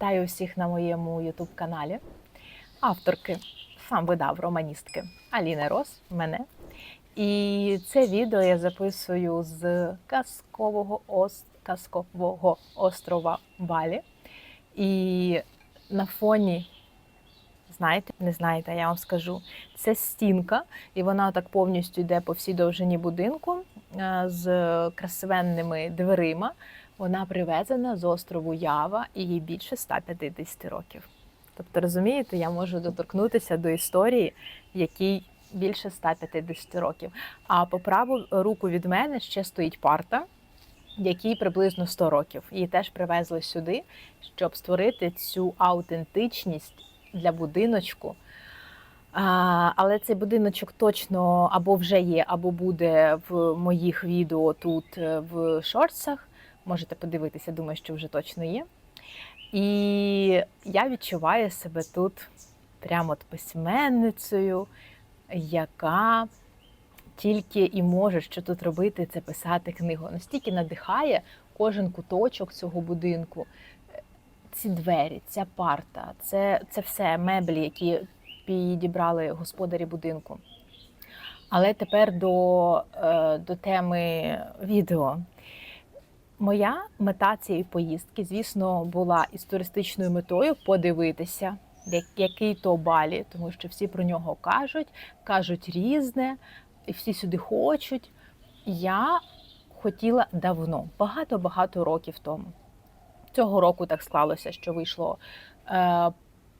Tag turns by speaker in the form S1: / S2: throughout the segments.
S1: Вітаю всіх на моєму ютуб-каналі. Авторки сам видав романістки Аліни Рос, мене. І це відео я записую з казкового, ос... казкового острова Балі. І на фоні, знаєте, не знаєте, я вам скажу, це стінка, і вона так повністю йде по всій довжині будинку е, з красивенними дверима. Вона привезена з острову Ява і їй більше 150 років. Тобто, розумієте, я можу доторкнутися до історії, якій більше 150 років. А по праву руку від мене ще стоїть парта, якій приблизно 100 років. Її теж привезли сюди, щоб створити цю аутентичність для будиночку. А, але цей будиночок точно або вже є, або буде в моїх відео тут е, в шортсах. Можете подивитися, думаю, що вже точно є. І я відчуваю себе тут прямо от письменницею, яка тільки і може що тут робити, це писати книгу. Настільки надихає кожен куточок цього будинку. Ці двері, ця парта, це, це все меблі, які підібрали господарі будинку. Але тепер до, е, до теми відео. Моя мета цієї поїздки, звісно, була із туристичною метою подивитися, як- який то балі, тому що всі про нього кажуть, кажуть різне, і всі сюди хочуть. Я хотіла давно, багато-багато років тому. Цього року так склалося, що вийшло е,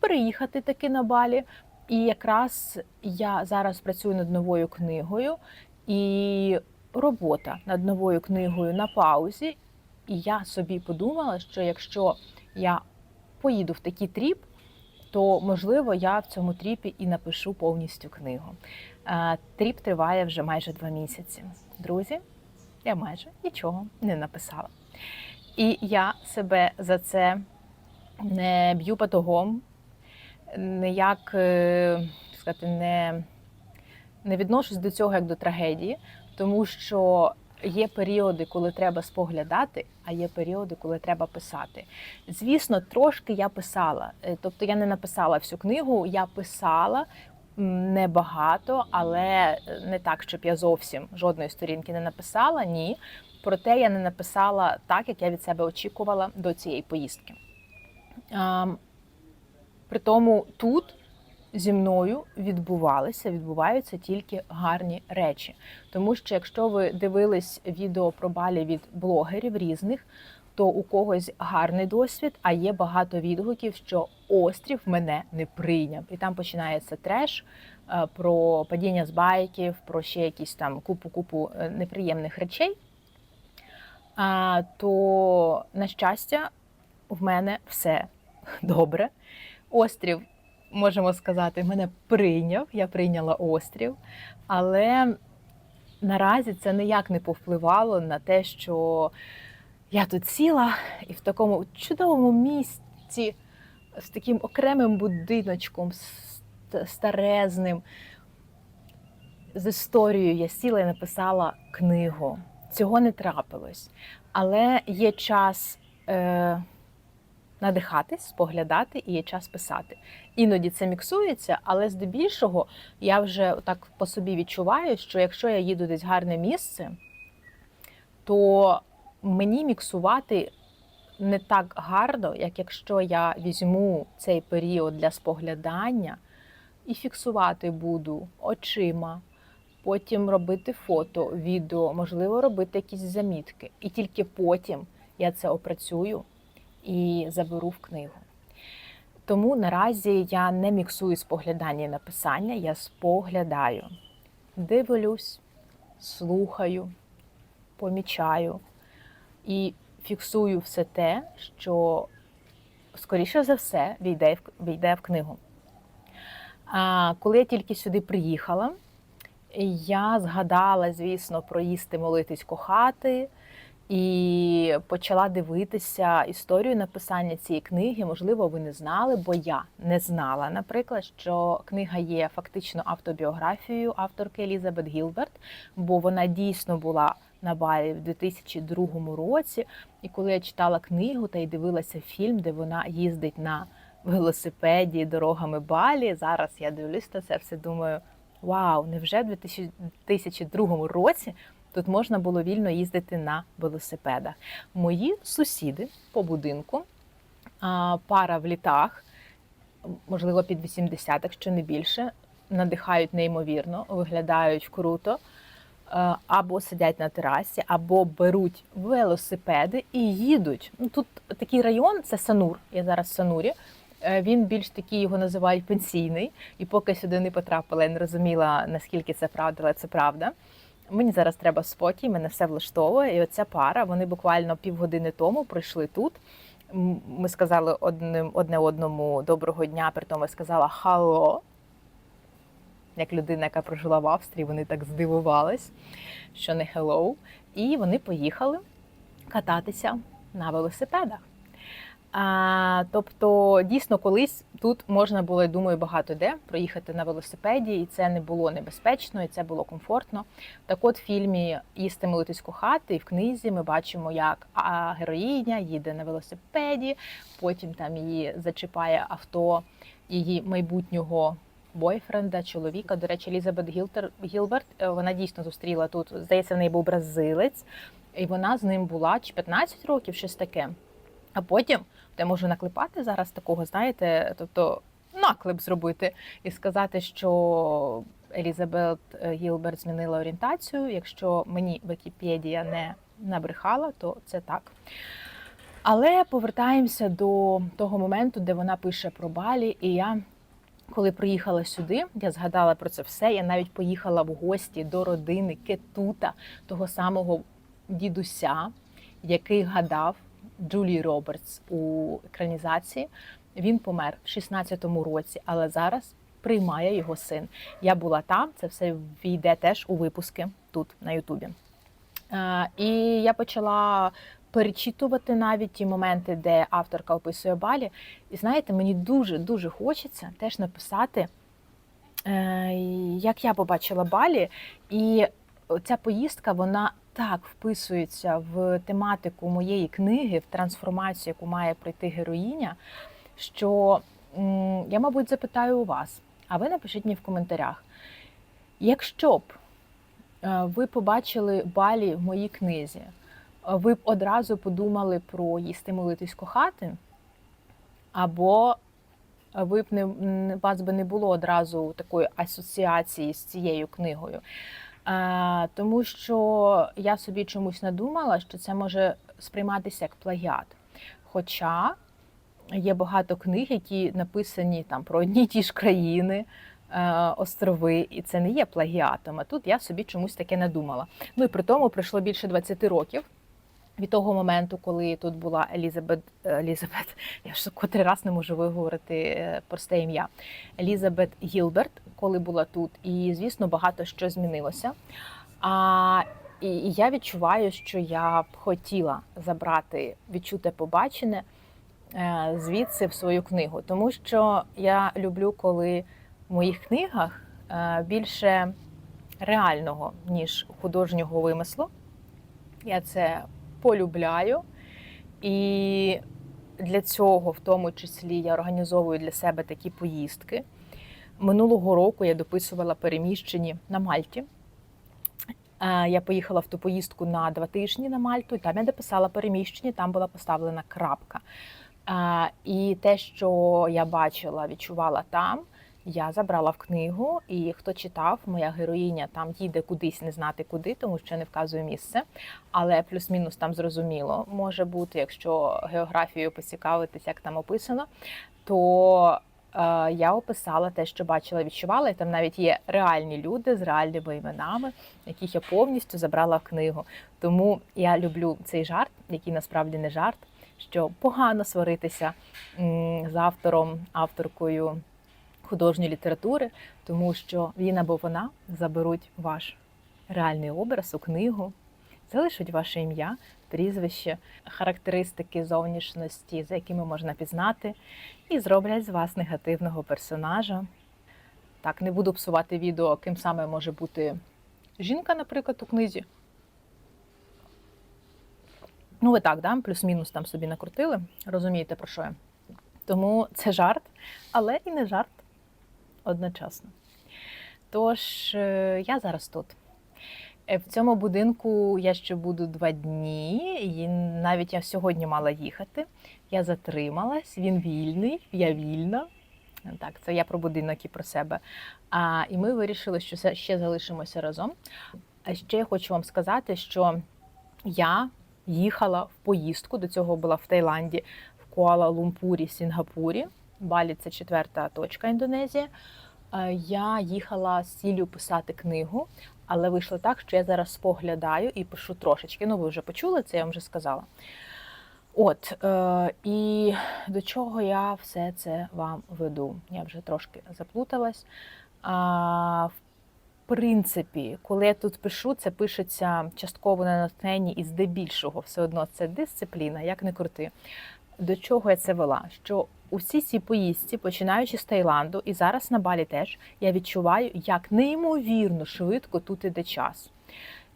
S1: переїхати таки на балі. І якраз я зараз працюю над новою книгою, і робота над новою книгою на паузі. І я собі подумала, що якщо я поїду в такий тріп, то можливо я в цьому тріпі і напишу повністю книгу. Е, Тріп триває вже майже два місяці. Друзі, я майже нічого не написала. І я себе за це не б'ю батогом, ніяк е, сказати, не, не відношусь до цього як до трагедії, тому що є періоди, коли треба споглядати, а є періоди, коли треба писати. Звісно, трошки я писала. Е, Тобто я не написала всю книгу, я писала небагато, але не так, щоб я зовсім жодної сторінки не написала. Ні. Проте я не написала так, як я від себе очікувала до цієї поїздки. При тому тут зі мною відбувалися, відбуваються тільки гарні речі. Тому що якщо ви дивились відео про балі від блогерів різних, то у когось гарний досвід, а є багато відгуків, що острів мене не прийняв. І там починається треш е, про падіння з байків, про ще якісь там купу-купу е, неприємних речей. А, то, на щастя, в мене все добре. Острів, можемо сказати, мене прийняв, я прийняла острів, але наразі це ніяк не повпливало на те, що я тут сіла і в такому чудовому місці з таким окремим будиночком, ст- старезним, з історією я сіла і написала книгу. Цього не трапилось. Але є час е, надихатись, споглядати і є час писати. Іноді це міксується, але здебільшого я вже так по собі відчуваю, що якщо я їду десь в гарне місце, то мені міксувати не так гарно, як якщо я візьму цей період для споглядання і фіксувати буду очима, потім робити фото, відео, можливо, робити якісь замітки. І тільки потім я це опрацюю і заберу в книгу. Тому наразі я не міксую споглядання і написання, я споглядаю, дивлюсь, слухаю, помічаю і фіксую все те, що, скоріше за все, війде в, війде в книгу. А коли я тільки сюди приїхала, я згадала, звісно, про їсти, молитись, кохати. І почала дивитися історію написання цієї книги. Можливо, ви не знали, бо я не знала, наприклад, що книга є фактично автобіографією авторки Елізабет Гілберт, бо вона дійсно була на Балі в 2002 році. І коли я читала книгу та й дивилася фільм, де вона їздить на велосипеді дорогами Балі. Зараз я дивлюсь на це все. Думаю, вау, невже в 2002 році тут можна було вільно їздити на велосипедах? Мої сусіди по будинку, пара в літах, можливо, під 80, якщо не більше, надихають неймовірно, виглядають круто. Е, Або сидять на терасі, або беруть велосипеди і їдуть. Ну тут такий район, це Санур. Я зараз в Санурі. Е, Він більш такий його називають пенсійний, і поки сюди не потрапила, я не розуміла наскільки це правда, але це правда. Мені зараз треба спокій, мене все влаштовує. І оця пара, вони буквально півгодини тому прийшли тут. Ми сказали одним одне одному доброго дня, при тому я сказала хало. Як людина, яка прожила в Австрії, вони так здивувались, що не hello. І вони поїхали кататися на велосипедах. А, тобто, дійсно, колись тут можна було, я думаю, багато де проїхати на велосипеді, і це не було небезпечно, і це було комфортно. Так от в фільмі Їсти молитись кохати, і в книзі ми бачимо, як героїня їде на велосипеді, потім там її зачіпає авто її майбутнього бойфренда, чоловіка. До речі, Елізабет Гілтер Гілберт, е, вона дійсно зустріла тут. Здається, в неї був бразилець, і вона з ним була чи 15 років, щось таке. А потім я можу наклепати зараз такого, знаєте, тобто наклеп зробити і сказати, що Елізабет е, Гілберт змінила орієнтацію. Якщо мені Вікіпедія не набрехала, то це так. Але повертаємося до того моменту, де вона пише про Балі, і я. Коли приїхала сюди, я згадала про це все. Я навіть поїхала в гості до родини Кетута, того самого дідуся, який гадав Джулії Робертс у екранізації. Він помер в 16-му році, але зараз приймає його син. Я була там, це все війде теж у випуски тут на Ютубі. Е, І я почала перечитувати навіть ті моменти, де авторка описує балі. І знаєте, мені дуже дуже хочеться теж написати, е, як я побачила балі, і ця поїздка вона так вписується в тематику моєї книги, в трансформацію, яку має пройти героїня, що я, мабуть, запитаю у вас, а ви напишіть мені в коментарях, якщо б е, ви побачили балі в моїй книзі, ви б одразу подумали про їсти молитись кохати, або ви б не вас би не було одразу такої асоціації з цією книгою. Е, тому що я собі чомусь надумала, що це може сприйматися як плагіат. Хоча є багато книг, які написані там про одні ті ж країни, е, острови, і це не є плагіатом. А тут я собі чомусь таке надумала. Ну і при тому пройшло більше 20 років. Від того моменту, коли тут була Елізабет, е, Елізабет, я ж котрий раз не можу виговорити е, просте ім'я. Елізабет Гілберт, коли була тут, і звісно, багато що змінилося. А і я відчуваю, що я б хотіла забрати відчуте побачене е, звідси в свою книгу, тому що я люблю, коли в моїх книгах більше реального ніж художнього вимислу. Я це полюбляю. І для цього, в тому числі, я організовую для себе такі поїздки. Минулого року я дописувала переміщені на Мальті. Е, Я поїхала в ту поїздку на два тижні на Мальту, і там я дописала переміщені, там була поставлена крапка. Е, І те, що я бачила, відчувала там, я забрала в книгу. І хто читав, моя героїня там їде кудись, не знати куди, тому що не вказує місце. Але плюс-мінус там зрозуміло може бути, якщо географією поцікавитись, як там описано, то е, я описала те, що бачила, відчувала, і там навіть є реальні люди з реальними іменами, яких я повністю забрала в книгу. Тому я люблю цей жарт, який насправді не жарт, що погано сваритися з автором, авторкою художньої літератури, тому що він або вона заберуть ваш реальний образ у книгу, залишать ваше ім'я, прізвище, характеристики зовнішності, за якими можна пізнати, і зроблять з вас негативного персонажа. Так, не буду псувати відео, ким саме може бути жінка, наприклад, у книзі. Ну, ви так, да? плюс-мінус там собі накрутили. Розумієте, про що я? Тому це жарт, але і не жарт одночасно. Тож, е, я зараз тут. Е, В цьому будинку я ще буду два дні, і навіть я сьогодні мала їхати. Я затрималась, він вільний, я вільна. Так, це я про будинок і про себе. А, і ми вирішили, що ще залишимося разом. А ще я хочу вам сказати, що я їхала в поїздку, до цього була в Таїланді, в Куала-Лумпурі, Сінгапурі. Балі це четверта точка Індонезії. Е, Я їхала з ціллю писати книгу, але вийшло так, що я зараз споглядаю і пишу трошечки. Ну, ви вже почули це, я вам вже сказала. От, е, і до чого я все це вам веду? Я вже трошки заплуталась. В принципі, коли я тут пишу, це пишеться частково на натхненні і здебільшого все одно це дисципліна, як не крути. До чого я це вела? Що усі ці поїздці, починаючи з Таїланду, і зараз на Балі теж, я відчуваю, як неймовірно швидко тут іде час.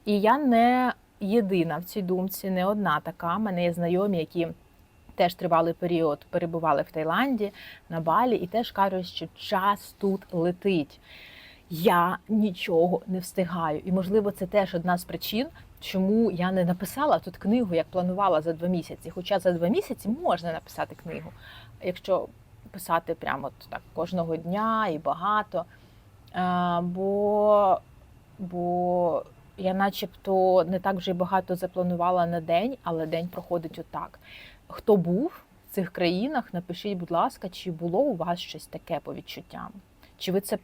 S1: І я не єдина в цій думці, не одна така. Мене є знайомі, які теж тривалий період перебували в Таїланді на Балі, і теж кажуть, що час тут летить. Я нічого не встигаю. І, можливо, це теж одна з причин, чому я не написала тут книгу, як планувала за два місяці. Хоча за два місяці можна написати книгу, якщо писати прямо так кожного дня і багато. Бо, бо я начебто не так вже багато запланувала на день, але день проходить отак. Хто був в цих країнах, напишіть, будь ласка, чи було у вас щось таке по відчуттям? Чи ви це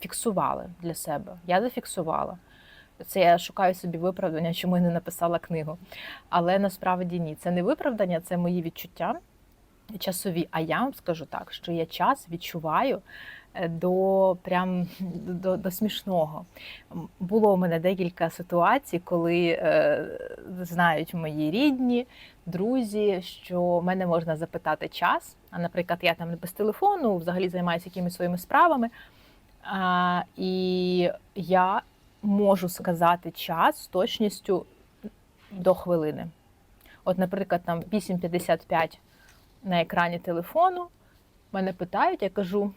S1: фіксували для себе? Я зафіксувала. Це я шукаю собі виправдання, чому я не написала книгу. Але насправді ні, це не виправдання, це мої відчуття часові. А я вам скажу так, що я час відчуваю е, до прям до, до смішного. Було у мене декілька ситуацій, коли е, знають мої рідні, друзі, що мене можна запитати час. А, наприклад, я там не без телефону, взагалі займаюся якимись своїми справами. А, і я можу сказати час з точністю до хвилини. От, наприклад, там 8.55 на екрані телефону, мене питають, я кажу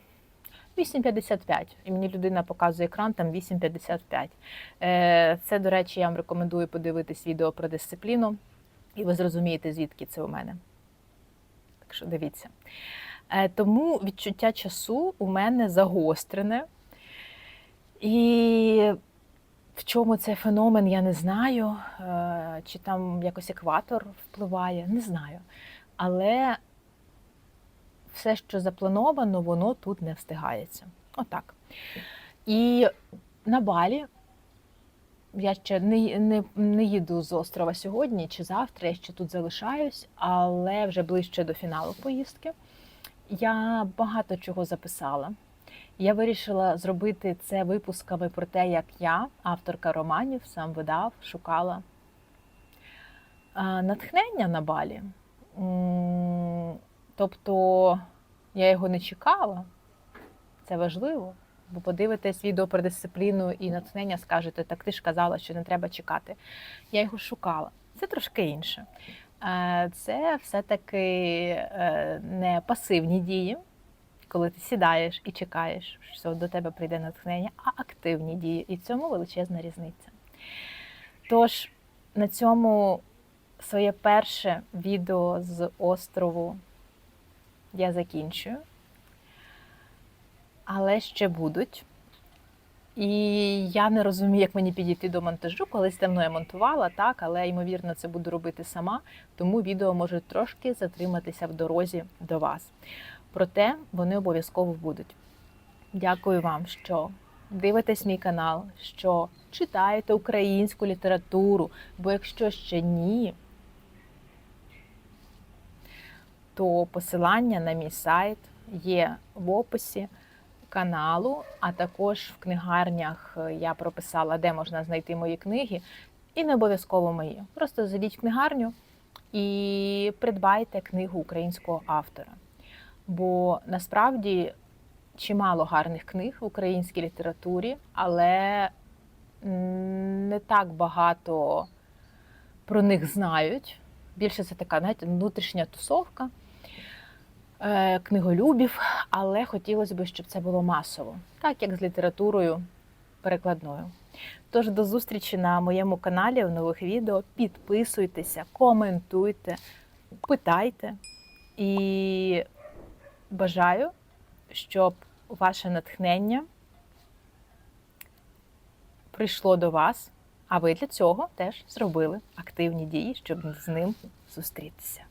S1: 8.55, і мені людина показує екран, там 8.55. Е, Це, до речі, я вам рекомендую подивитись відео про дисципліну, і ви зрозумієте, звідки це у мене. Так що дивіться. Е, Тому відчуття часу у мене загострене. І в чому цей феномен, я не знаю. Е, Чи там якось екватор впливає, не знаю. Але все, що заплановано, воно тут не встигається. Отак. І на Балі я ще не, не, не їду з острова сьогодні чи завтра, я ще тут залишаюсь, але вже ближче до фіналу поїздки. Я багато чого записала. Я вирішила зробити це випусками про те, як я, авторка романів, сам видав, шукала натхнення на балі. Тобто я його не чекала, це важливо. Бо подивитесь відео про дисципліну і натхнення, скажете, так ти ж казала, що не треба чекати. Я його шукала. Це трошки інше. Е, Це все-таки е, не пасивні дії, коли ти сідаєш і чекаєш, що до тебе прийде натхнення, а активні дії. І цьому величезна різниця. Тож на цьому своє перше відео з острову я закінчую. Але ще будуть. І я не розумію, як мені підійти до монтажу. Колись давно я монтувала, так, але ймовірно це буду робити сама, тому відео може трошки затриматися в дорозі до вас. Проте вони обов'язково будуть. Дякую вам, що дивитесь мій канал, що читаєте українську літературу, бо якщо ще ні, то посилання на мій сайт є в описі каналу, а також в книгарнях я прописала, де можна знайти мої книги, і не обов'язково мої. Просто зайдіть в книгарню і придбайте книгу українського автора. Бо насправді чимало гарних книг в українській літературі, але не так багато про них знають. Більше це така, знаєте, внутрішня тусовка е, книголюбів, але хотілося б, щоб це було масово, так як з літературою перекладною. Тож до зустрічі на моєму каналі в нових відео. Підписуйтеся, коментуйте, питайте. І бажаю, щоб ваше натхнення прийшло до вас, а ви для цього теж зробили активні дії, щоб з ним зустрітися.